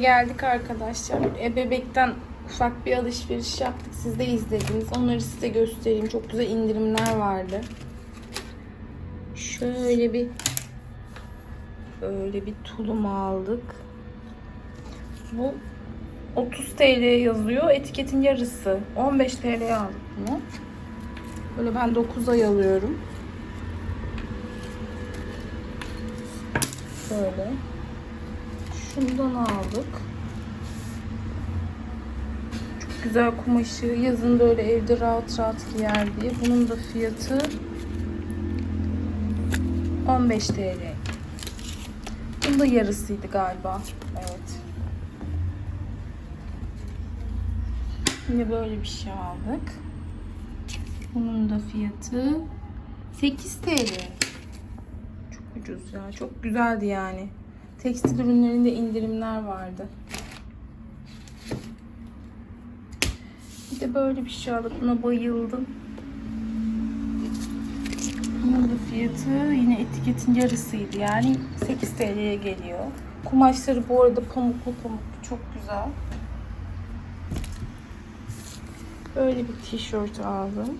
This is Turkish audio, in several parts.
Geldik arkadaşlar. Ebebek'ten ufak bir alışveriş yaptık. Siz de izlediniz. Onları size göstereyim. Çok güzel indirimler vardı. Şöyle bir böyle bir tulum aldık. Bu 30 TL yazıyor. Etiketin yarısı. 15 TL'ye aldık bunu. Böyle ben 9 ay alıyorum. Şöyle. Şundan aldık. Çok güzel kumaşı. Yazın böyle evde rahat rahat giyer diye. Bunun da fiyatı 15 TL. Bunun da yarısıydı galiba. Evet. Yine böyle bir şey aldık. Bunun da fiyatı 8 TL. Çok ucuz ya. Çok güzeldi yani. Tekstil ürünlerinde indirimler vardı. Bir de böyle bir şey aldık. Buna bayıldım. Bunun da fiyatı yine etiketin yarısıydı. Yani 8 TL'ye geliyor. Kumaşları bu arada pamuklu pamuklu. Çok güzel. Böyle bir tişört aldım.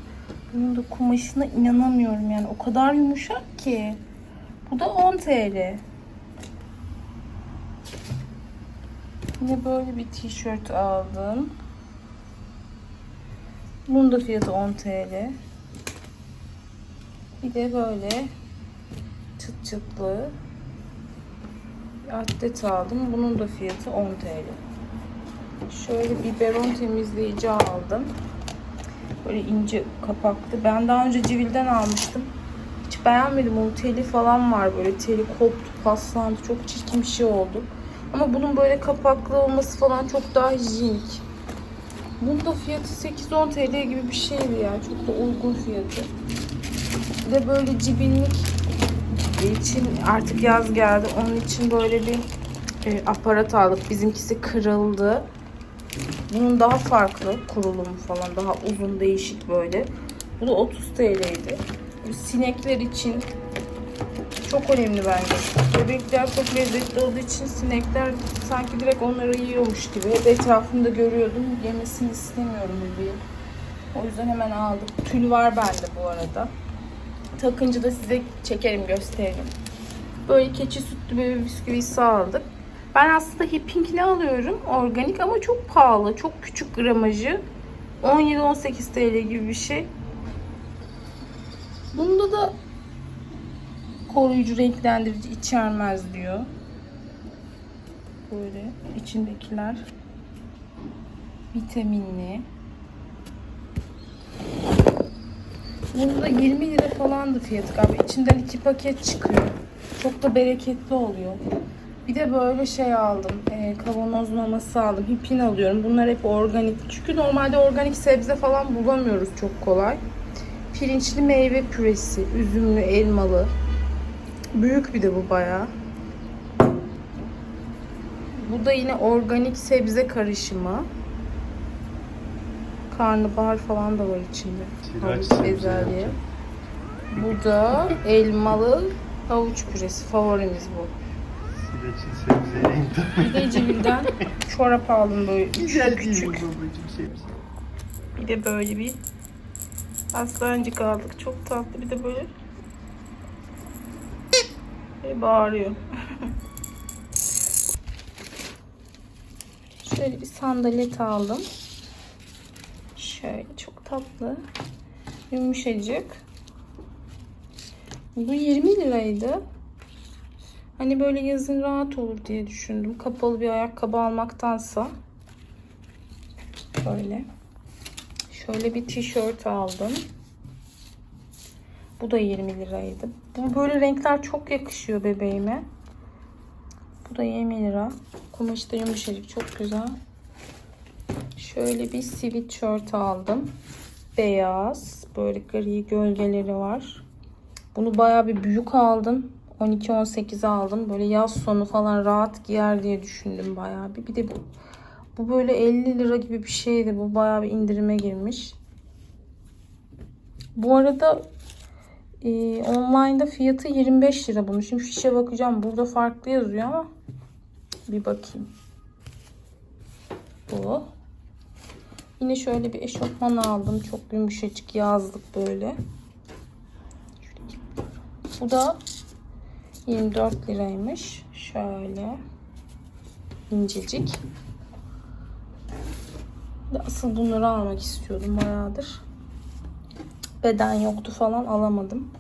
Bunun da kumaşına inanamıyorum yani. O kadar yumuşak ki. Bu da 10 TL. Yine böyle bir tişört aldım. Bunun da fiyatı 10 TL. Bir de böyle çıt çıtlı atlet aldım. Bunun da fiyatı 10 TL. Şöyle biberon temizleyici aldım. Böyle ince kapaklı. Ben daha önce Civil'den almıştım. Hiç beğenmedim. Onun teli falan var böyle. Teli koptu, paslandı. Çok çirkin bir şey oldu. Ama bunun böyle kapaklı olması falan çok daha hijyenik. Bunun da fiyatı 8-10 TL gibi bir şeydi ya. Çok da uygun fiyatı. Bir de böyle cibinlik için artık yaz geldi. Onun için böyle bir e, aparat aldık. Bizimkisi kırıldı. Bunun daha farklı kurulumu falan daha uzun değişik böyle. Bu da 30 TL'ydi. Sinekler için çok önemli bence. Bebekler çok lezzetli olduğu için sinekler sanki direkt onları yiyormuş gibi. Hep etrafımda görüyordum. Yemesini istemiyorum bebeğin. O yüzden hemen aldım. Tül var bende bu arada. Takınca da size çekerim gösteririm. Böyle keçi sütlü bebe bisküvisi aldık. Ben aslında Hipping'ini alıyorum. Organik ama çok pahalı. Çok küçük gramajı. 17-18 TL gibi bir şey. Bunda da koruyucu renklendirici içermez diyor. Böyle içindekiler vitaminli. Bunda 20 lira falandı fiyatı galiba. İçinden iki paket çıkıyor. Çok da bereketli oluyor. Bir de böyle şey aldım. E, kavanoz maması aldım. Hipin alıyorum. Bunlar hep organik. Çünkü normalde organik sebze falan bulamıyoruz çok kolay. Pirinçli meyve püresi. Üzümlü, elmalı. Büyük bir de bu bayağı. Bu da yine organik sebze karışımı. Karnabahar falan da var içinde. Havuç, bezelye. Bu da elmalı havuç püresi. Favorimiz bu. Sileçin sebzeyle Bir de civilden çorap aldım böyle Güzel küçük değil mi küçük. babacığım sebze? Bir de böyle bir aslancık aldık. Çok tatlı. Bir de böyle böyle bağırıyor. Şöyle bir sandalet aldım. Şöyle çok tatlı. Yumuşacık. Bu 20 liraydı. Hani böyle yazın rahat olur diye düşündüm. Kapalı bir ayakkabı almaktansa. Böyle. Şöyle bir tişört aldım. Bu da 20 liraydı. Bu böyle renkler çok yakışıyor bebeğime. Bu da 20 lira. Kumaşı da yumuşacık çok güzel. Şöyle bir sweatshirt aldım. Beyaz. Böyle gri gölgeleri var. Bunu bayağı bir büyük aldım. 12-18 aldım. Böyle yaz sonu falan rahat giyer diye düşündüm bayağı bir. Bir de bu, bu böyle 50 lira gibi bir şeydi. Bu bayağı bir indirime girmiş. Bu arada e, online'da fiyatı 25 lira bunun. Şimdi fişe bakacağım. Burada farklı yazıyor ama bir bakayım. bu. Yine şöyle bir eşofman aldım. Çok yumuşacık yazlık böyle. Bu da 24 liraymış. Şöyle incecik. Asıl bunları almak istiyordum bayağıdır. Beden yoktu falan alamadım.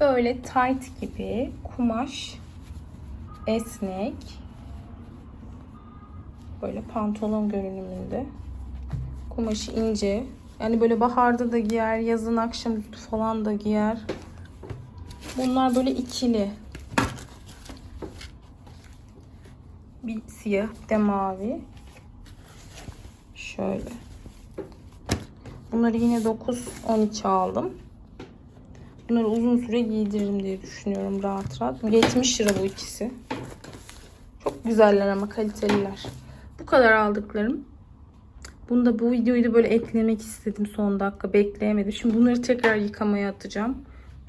Böyle tight gibi kumaş esnek böyle pantolon görünümünde. Kumaşı ince. Yani böyle baharda da giyer yazın akşamüstü falan da giyer. Bunlar böyle ikili. Bir siyah bir de mavi. Şöyle bunları yine 9-12 aldım. Bunları uzun süre giydiririm diye düşünüyorum rahat rahat. 70 lira bu ikisi. Çok güzeller ama kaliteliler. Bu kadar aldıklarım. Bunu da bu videoyu da böyle eklemek istedim son dakika bekleyemedim. Şimdi bunları tekrar yıkamaya atacağım.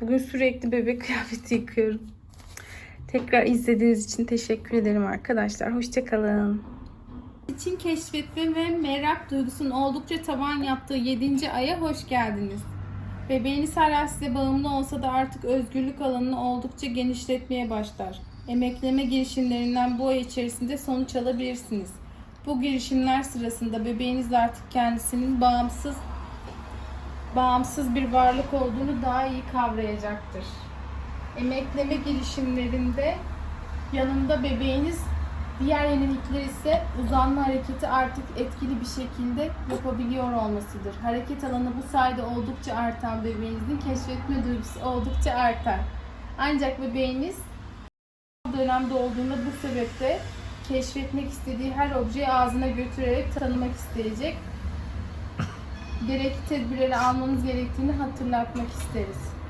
Bugün sürekli bebek kıyafeti yıkıyorum. Tekrar izlediğiniz için teşekkür ederim arkadaşlar. Hoşçakalın için keşfetme ve merak duygusunun oldukça tavan yaptığı 7. aya hoş geldiniz. Bebeğiniz hala size bağımlı olsa da artık özgürlük alanını oldukça genişletmeye başlar. Emekleme girişimlerinden bu ay içerisinde sonuç alabilirsiniz. Bu girişimler sırasında bebeğiniz artık kendisinin bağımsız bağımsız bir varlık olduğunu daha iyi kavrayacaktır. Emekleme girişimlerinde yanında bebeğiniz Diğer yenilikler ise uzanma hareketi artık etkili bir şekilde yapabiliyor olmasıdır. Hareket alanı bu sayede oldukça artan bebeğinizin keşfetme duygusu oldukça artar. Ancak bebeğiniz dönemde olduğunda bu sebeple keşfetmek istediği her objeyi ağzına götürerek tanımak isteyecek. Gerekli tedbirleri almanız gerektiğini hatırlatmak isteriz.